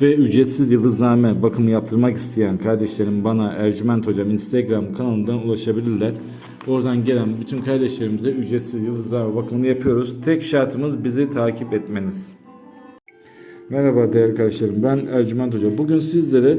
Ve ücretsiz yıldızname bakımı yaptırmak isteyen kardeşlerim bana Ercüment Hocam Instagram kanalından ulaşabilirler. Oradan gelen bütün kardeşlerimize ücretsiz yıldızname bakımını yapıyoruz. Tek şartımız bizi takip etmeniz. Merhaba değerli kardeşlerim ben Ercüment Hoca. Bugün sizlere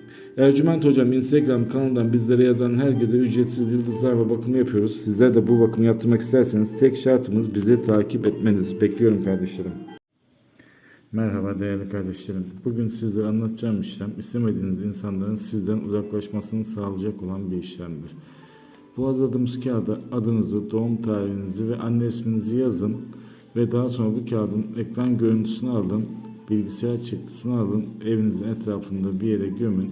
Ercüment Hocam Instagram kanalından bizlere yazan herkese ücretsiz yıldızlarla bakımı yapıyoruz. Sizler de bu bakımı yaptırmak isterseniz tek şartımız bizi takip etmeniz. Bekliyorum kardeşlerim. Merhaba değerli kardeşlerim. Bugün sizlere anlatacağım işlem istemediğiniz insanların sizden uzaklaşmasını sağlayacak olan bir işlemdir. Bu hazırladığımız kağıda adınızı, doğum tarihinizi ve anne isminizi yazın ve daha sonra bu kağıdın ekran görüntüsünü alın, bilgisayar çıktısını alın, evinizin etrafında bir yere gömün.